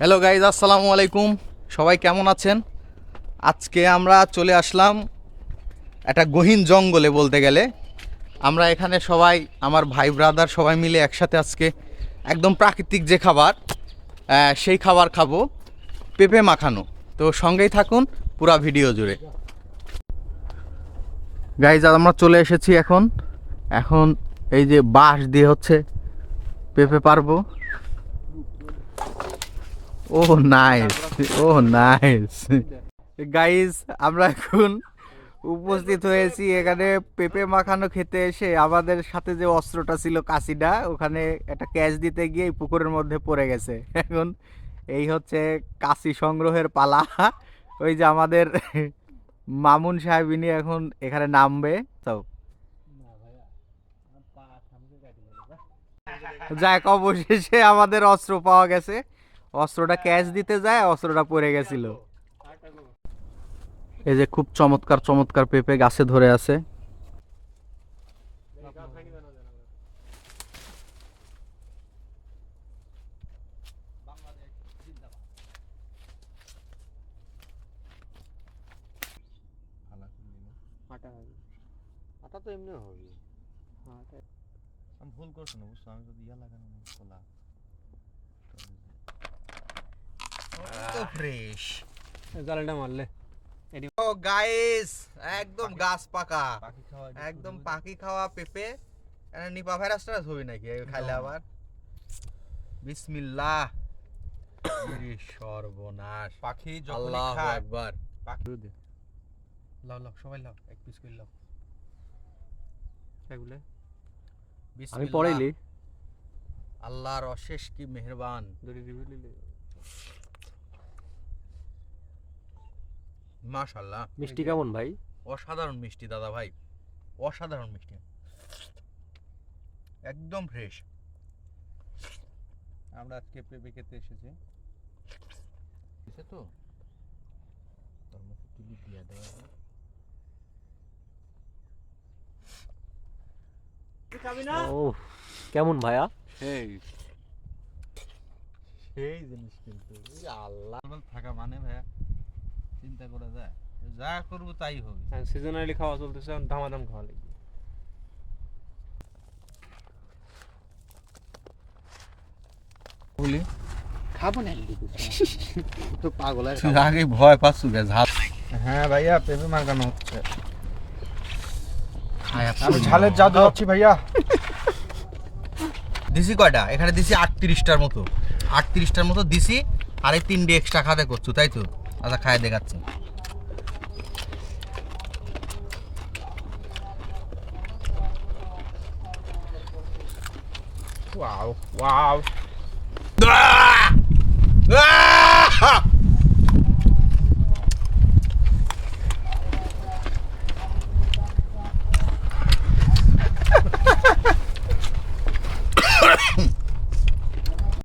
Hello guys আসসালামু আলাইকুম। সবাই কেমন আছেন? আজকে আমরা চলে আসলাম একটা গহীন জঙ্গলে বলতে গেলে। আমরা এখানে সবাই, আমার ভাই ব্রাদার সবাই মিলে একসাথে আজকে একদম প্রাকৃতিক যে খাবার সেই খাবার খাব, পেঁপে মাখানো। তো সঙ্গেই থাকুন, পুরা ভিডিও জুড়ে। গাইজ আমরা চলে এসেছি এখন। এখন এই যে বাঁশ দিয়ে হচ্ছে পেঁপে পারব। Oh nice oh nice guys আমরা এখন উপস্থিত হয়েছি এখানে পেঁপে মাখানো খেতে এসে আমাদের সাথে যে অস্ত্রটা ছিল কাশিটা, ওখানে একটা ক্যাচ দিতে গিয়ে পুকুরের মধ্যে পড়ে গেছে। এখন এই হচ্ছে কাশি সংগ্রহের পালা। ওই যে আমাদের মামুন সাহেবিনী এখন এখানে নামবে। তো যাক, অবশেষে আমাদের অস্ত্র পাওয়া গেছে। অস্ত্রটা ক্যাচ দিতে যায় অস্ত্রটা পড়ে গেছিল। এই যে খুব চমৎকার চমৎকার পেঁপে গাছে ধরে আছে। আটা তো এমনি হবে। আমি ভুল করছি না বুঝছ? আমি যদি ইয়া লাগানো না খোলা ফ্রেশ জালটা মারলে। ও গাইস একদম গাছ পাকা। একদম পাখি খাওয়া পেঁপে। নিপা ভাইরাসটা ধরি নাকি? খাইলে আবার। বিসমিল্লাহ। সর্বনাশ। পাখি আল্লাহু খায় আকবার। লাও লাও সবাই লাও এক পিস করে লাও। এগুলো আমি পড়াইলি। আল্লাহর অশেষ কি মেহেরবান। ধরে দিবি লিলে মাশাআল্লাহ। মিষ্টি কেমন ভাই? অসাধারণ মিষ্টি দাদা ভাই। অসাধারণ মিষ্টি। একদম ফ্রেশ আমরা আজকে পেঁপে খেতে এসেছি। দিছে তো তোর মুখে তুলি দিয়া দেওয়া ও কেমন ভাইয়া? সেই। সেই জিনিস কিন্তু। আল্লাহ। থাকা মানে ভাইয়া। চিন্তা করা যায়। যা করব তাই হবে। সিজনালি খাওয়া চলতেছে এখন দামাদাম খাওয়া লাগবে। বলি? খাব না তো পাগল আর তুই আগে ভয় পাচ্ছু গে ঝাল। হ্যাঁ ভাইয়া পেঁপে মাখানো হচ্ছে। আমি ঝালের জাদু হচ্ছি ভাইয়া। দিছি কয়টা? এখানে দিছি আটত্রিশটার মতো। আটত্রিশটার মতো দিছি আর এই তিনটে এক্সট্রা খাতে করছ তাই তো? আচ্ছা খায় দেখাচ্ছি ওয়াও ওয়াও